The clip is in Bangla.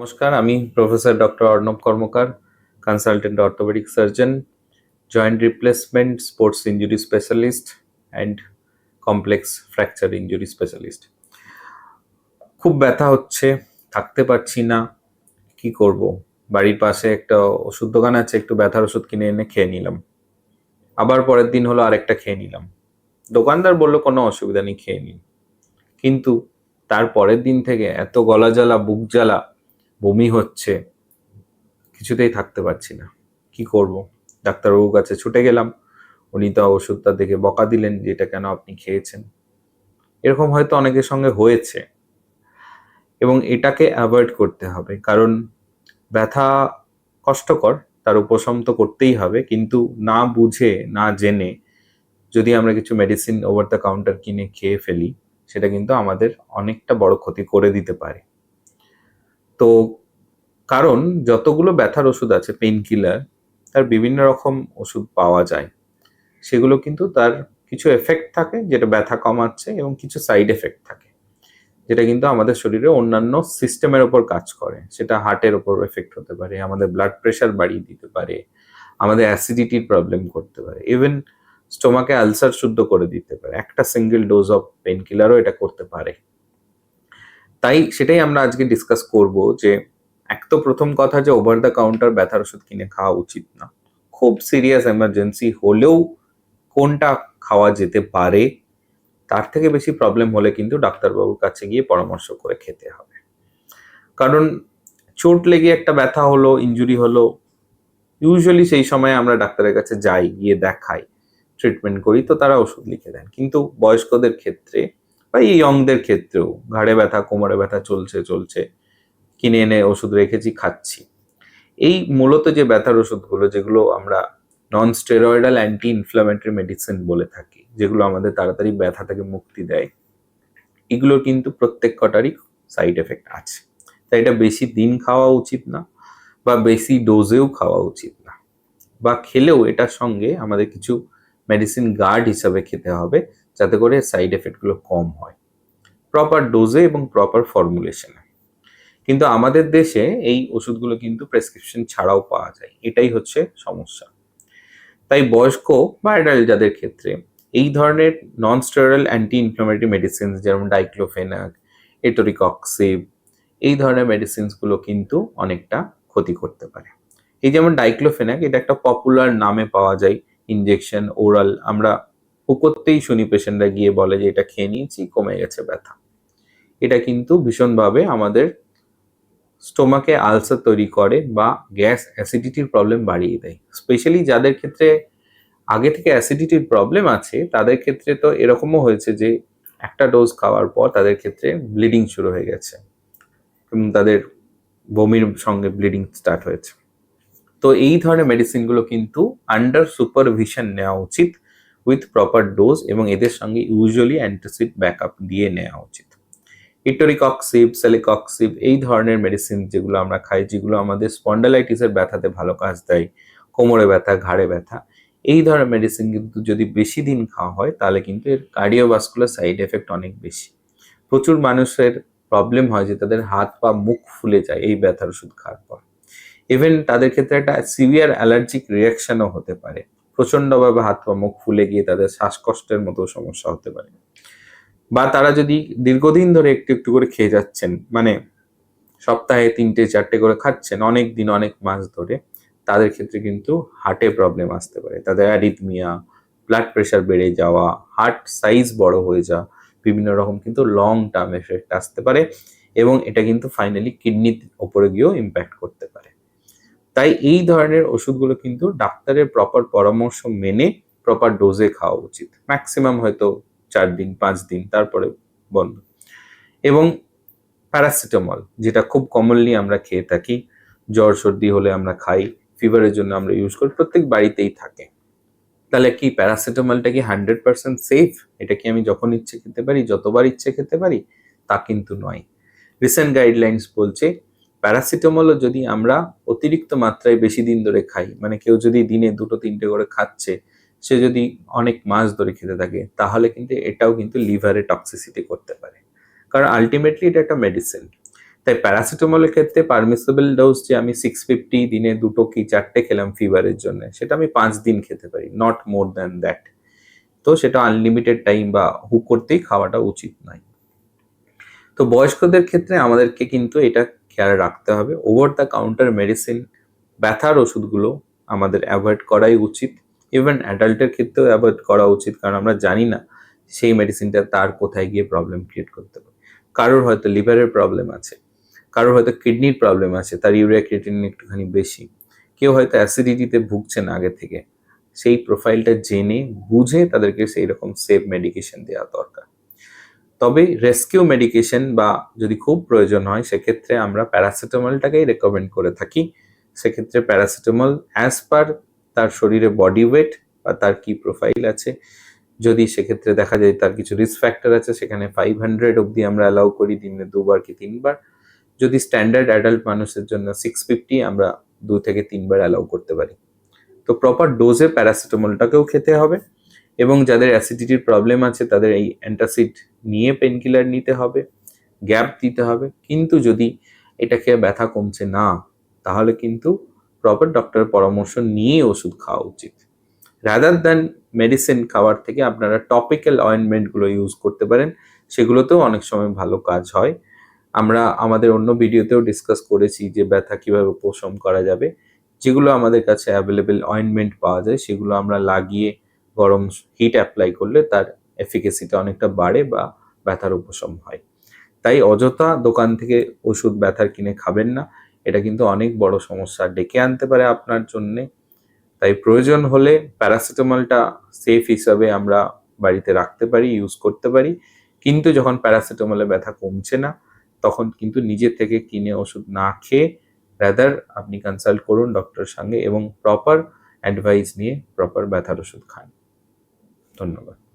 নমস্কার, আমি professor doctor Arnab Karmakar consultant orthopaedic surgeon joint replacement sports injury specialist and complex fracture injury specialist খুব ব্যথা হচ্ছে, থাকতে পারছি না, কি করব? বাড়ির পাশে একটা ওষুধ দোকান আছে, একটু ব্যথার ওষুধ কিনে এনে খেয়ে নিলাম। আবার পরের দিন হলো আরেকটা খেয়ে নিলাম। দোকানদার বলল, কোনো অসুবিধা নেই, খেয়ে নিন। কিন্তু তার পরের দিন থেকে এত গলা জ্বালা বুক জ্বালা বমি হচ্ছে, কিছুতেই থাকতে পারছি না। কি করব? ডাক্তারবাবুর কাছে ছুটে গেলাম। উনি তো ওষুধটা দেখে বকা দিলেন যে, এটা কেন আপনি খেয়েছেন? এরকম হয়তো অনেকের সঙ্গে হয়েছে। এবং এটাকে অ্যাভয়েড করতে হবে। কারণ ব্যথা কষ্টকর, তার উপশম তো করতেই হবে। কিন্তু না বুঝে, না জেনে যদি আমরা কিছু মেডিসিন ওভার দ্য কাউন্টার কিনে খেয়ে ফেলি, সেটা কিন্তু আমাদের অনেকটা বড় ক্ষতি করে দিতে পারে। তো কারণ যতগুলো ব্যথার ওষুধ আছে পেইন কিলার তার বিভিন্ন রকম ওষুধ পাওয়া যায়। সেগুলো কিন্তু তার কিছু এফেক্ট থাকে যেটা ব্যথা কমাচ্ছে এবং কিছু সাইড এফেক্ট থাকে। যেটা কিন্তু আমাদের শরীরে অন্যান্য সিস্টেমের ওপর কাজ করে। সেটা হার্টের ওপর এফেক্ট হতে পারে, আমাদের ব্লাড প্রেশার বাড়িয়ে দিতে পারে, আমাদের অ্যাসিডিটির প্রবলেম করতে পারে। ইভেন স্টোমাকে আলসার শুদ্ধ করে দিতে পারে। একটা সিঙ্গেল ডোজ অফ পেন কিলারও এটা করতে পারে। তাই সেটাই আমরা আজকে ডিসকাস করব যে এক তো প্রথম কথা যে ওভার দ্য কাউন্টার ব্যথার ওষুধ কিনে খাওয়া উচিত না। খুব সিরিয়াস এমার্জেন্সি হলেও কোনটা খাওয়া যেতে পারে, তার থেকে বেশি প্রবলেম হলে কিন্তু ডাক্তারবাবুর কাছে গিয়ে পরামর্শ করে খেতে হবে। কারণ চোট লেগে একটা ব্যথা হলো ইঞ্জুরি হলো ইউজুয়ালি সেই সময় আমরা ডাক্তারের কাছে যাই, গিয়ে দেখাই ট্রিটমেন্ট করি, তো তারা ওষুধ লিখে দেন। কিন্তু বয়স্কদের ক্ষেত্রে বা এই ইয়ংদের ক্ষেত্রেও ঘাড়ে ব্যথা, কোমরে ব্যথা চলছে চলছে। কিনে এনে ওষুধ রেখেছি, খাচ্ছি। এই মূলত যে ব্যথার ওষুধগুলো, যেগুলো আমরা non steroidal anti inflammatory medicine বলে থাকি, যেগুলো আমাদের তাড়াতাড়ি ব্যথা থেকে মুক্তি দেয়, এগুলো কিন্তু প্রত্যেক কটারই সাইড এফেক্ট আছে। তাই এটা বেশি দিন খাওয়া উচিত না, বা বেশি ডোজেও খাওয়া উচিত না। বা খেলেও এটার সঙ্গে আমাদের কিছু মেডিসিন গার্ড হিসাবে খেতে হবে যাতে করে সাইড এফেক্টগুলো কম হয়। প্রপার ডোজে এবং প্রপার ফর্মুলেশনে কিন্তু আমাদের দেশে এই ওষুধগুলো কিন্তু প্রেসক্রিপশন ছাড়াও পাওয়া যায়। এটাই হচ্ছে সমস্যা। তাই বয়স্ক বা অ্যাডাল্ট যাদের ক্ষেত্রে এই ধরনের non steroidal anti inflammatory medicine যেমন ডাইক্লোফেনাক এটোরিকক্সিভ এই ধরনের মেডিসিনসগুলো কিন্তু অনেকটা ক্ষতি করতে পারে। এই যেমন ডাইক্লোফেনাক এটা একটা পপুলার নামে পাওয়া যায়। ইনজেকশন ওরাল আমরা পুকোতেই শুনি পেশেন্টরা গিয়ে বলে যে, এটা খেয়ে নিয়েছি, কমে গেছে ব্যথা। এটা কিন্তু ভীষণভাবে আমাদের স্টোমাকে আলসার তৈরি করে বা গ্যাস অ্যাসিডিটির প্রবলেম বাড়িয়ে দেয়। স্পেশালি যাদের ক্ষেত্রে আগে থেকে অ্যাসিডিটির প্রবলেম আছে, তাদের ক্ষেত্রে তো এরকমও হয়েছে যে, একটা ডোজ খাওয়ার পর তাদের ক্ষেত্রে ব্লিডিং শুরু হয়ে গেছে এবং তাদের বমির সঙ্গে ব্লিডিং স্টার্ট হয়েছে। তো এই ধরনের মেডিসিনগুলো কিন্তু আন্ডার সুপারভিশন নেওয়া উচিত। উইথ প্রপার ডোজ এবং এদের সঙ্গে ইউজুয়ালি অ্যান্টাসিড ব্যাকআপ দিয়ে নেওয়া উচিত। ইটোরিকক্সিভ সেলিকক্সিভ এই ধরনের মেডিসিন যেগুলো আমরা খাই, যেগুলো আমাদের স্পন্ডালাইটিসের ব্যথাতে ভালো কাজ দেয়, কোমরে ব্যথা, ঘাড়ে ব্যথা, এই ধরনের মেডিসিন কিন্তু যদি বেশি দিন খাওয়া হয়, তাহলে কিন্তু এর কার্ডিওভাস্কুলার সাইড এফেক্ট অনেক বেশি। প্রচুর মানুষের প্রবলেম হয় যে তাদের হাত পা, মুখ ফুলে যায় এই ব্যথার ওষুধ খাওয়ার পর। ইভেন তাদের ক্ষেত্রে একটা সিভিয়ার অ্যালার্জিক রিয়াকশনও হতে পারে। প্রচণ্ডভাবে হাত পা মুখ ফুলে গিয়ে তাদের শ্বাসকষ্টের মতো সমস্যা হতে পারে। বা তারা যদি দীর্ঘদিন ধরে একটু একটু করে খেয়ে যাচ্ছেন মানে সপ্তাহে তিনটে, চারটে করে খাচ্ছেন, অনেক দিন, অনেক মাস ধরে, তাদের ক্ষেত্রে কিন্তু হার্টে প্রবলেম আসতে পারে। তাদের অ্যারিথমিয়া ব্লাড প্রেশার বেড়ে যাওয়া হার্ট সাইজ বড় হয়ে যাওয়া, বিভিন্ন রকম কিন্তু লং টার্ম এফেক্ট আসতে পারে এবং এটা কিন্তু ফাইনালি কিডনির ওপরে গিয়েও ইম্প্যাক্ট করতে তাই এই ধরনের ওষুধগুলো কিন্তু ডাক্তারের প্রপার পরামর্শ মেনে প্রপার ডোজে খাওয়া উচিত। ম্যাক্সিমাম হয়তো চার দিন, পাঁচ দিন, তারপরে বন্ধ। এবং প্যারাসিটামল যেটা খুব কমনলি আমরা খেয়ে থাকি, জ্বর সর্দি হলে আমরা খাই ফিভারের জন্য আমরা ইউজ করি, প্রত্যেক বাড়িতেই থাকে। তাহলে কি প্যারাসিটামলটা কি হান্ড্রেড পার্সেন্ট সেফ এটা কি আমি যখন ইচ্ছে খেতে পারি, যতবার ইচ্ছে খেতে পারি, তা কিন্তু নয়। রিসেন্ট গাইডলাইন্স বলছে প্যারাসিটামলও যদি আমরা অতিরিক্ত মাত্রায় বেশি দিন ধরে খাই মানে কেউ যদি দিনে দুটো তিনটে করে খাচ্ছে, সে যদি অনেক মাস ধরে খেতে থাকে, তাহলে কিন্তু এটাও কিন্তু লিভারে টক্সিসিটি করতে পারে। কারণ আলটিমেটলি এটা একটা মেডিসিন তাই প্যারাসিটামলের ক্ষেত্রে পারমিসেবল ডোজ যে আমি সিক্স ফিফটি দিনে দুটো কি চারটে খেলাম ফিভারের জন্য, সেটা আমি পাঁচ দিন খেতে পারি নট মোর দ্যান দ্যাট তো সেটা আনলিমিটেড টাইম বা হুক করতেই খাওয়াটা উচিত নয়। তো বয়স্কদের ক্ষেত্রে আমাদেরকে কিন্তু এটা খেয়াল রাখতে হবে। ওভার দ্য কাউন্টার মেডিসিন ব্যথার ওষুধগুলো আমাদের অ্যাভয়েড করাই উচিত। ইভেন অ্যাডাল্টের ক্ষেত্রেও অ্যাভয়েড করা উচিত, কারণ আমরা জানি না সেই মেডিসিনটা তার কোথায় গিয়ে প্রবলেম ক্রিয়েট করতে পারে। কারোর হয়তো লিভারের প্রবলেম আছে, কারোর হয়তো কিডনির প্রবলেম আছে, তার ইউরিয়া ক্রিয়েটিন একটুখানি বেশি। কেউ হয়তো অ্যাসিডিটিতে ভুগছেন আগে থেকে। সেই প্রোফাইলটা জেনে, বুঝে তাদেরকে সেই রকম সেফ মেডিকেশন দেওয়া দরকার। তবে রেস্কিউ মেডিকেশন বা যদি খুব প্রয়োজন হয়, সেক্ষেত্রে আমরা প্যারাসিটামলটাকেই রেকমেন্ড করে থাকি। সেক্ষেত্রে প্যারাসিটামল অ্যাজ পার তার শরীরে বডি ওয়েট বা তার কি প্রোফাইল আছে, যদি সেক্ষেত্রে দেখা যায় তার কিছু রিস্ক ফ্যাক্টর আছে, সেখানে ফাইভ হান্ড্রেড অবধি আমরা অ্যালাউ করি দিনে দুবার কি তিনবার। যদি স্ট্যান্ডার্ড অ্যাডাল্ট মানুষের জন্য সিক্স ফিফটি আমরা দু থেকে তিনবার অ্যালাউ করতে পারি। তো প্রপার ডোজে প্যারাসিটামলটাকেও খেতে হবে। এবং যাদের অ্যাসিডিটির প্রবলেম আছে, তাদের এই অ্যান্টাসিড নিয়ে পেনকিলার নিতে হবে গ্যাপ দিতে হবে। কিন্তু যদি এটা খেয়ে ব্যথা কমছে না, তাহলে কিন্তু প্রপার ডক্টরের পরামর্শ নিয়ে ওষুধ খাওয়া উচিত। রাদার দ্যান মেডিসিন খাওয়ার থেকে আপনারা টপিক্যাল অয়েনমেন্টগুলো ইউজ করতে পারেন, সেগুলোতেও অনেক সময় ভালো কাজ হয়। আমরা আমাদের অন্য ভিডিওতেও ডিসকাস করেছি যে ব্যথা কীভাবে উপশম করা যাবে। যেগুলো আমাদের কাছে অ্যাভেলেবেল অয়েনমেন্ট পাওয়া যায়, সেগুলো আমরা লাগিয়ে গরম হিট অ্যাপ্লাই করলে তার এফিকেসিটা অনেকটা বাড়ে বা ব্যথার উপশম হয়। তাই অযথা দোকান থেকে ওষুধ ব্যথার কিনে খাবেন না। এটা কিন্তু অনেক বড় সমস্যা, ডেকে আনতে পারে আপনার জন্যে। তাই প্রয়োজন হলে প্যারাসিটামলটা সেফ হিসাবে আমরা বাড়িতে রাখতে পারি ইউজ করতে পারি। কিন্তু যখন প্যারাসিটামলে ব্যথা কমছে না, তখন কিন্তু নিজে থেকে কিনে ওষুধ না খেয়ে রাদার আপনি কনসাল্ট করুন ডক্টরের সঙ্গে এবং প্রপার অ্যাডভাইস নিয়ে প্রপার ব্যথার ওষুধ খান। ধন্যবাদ।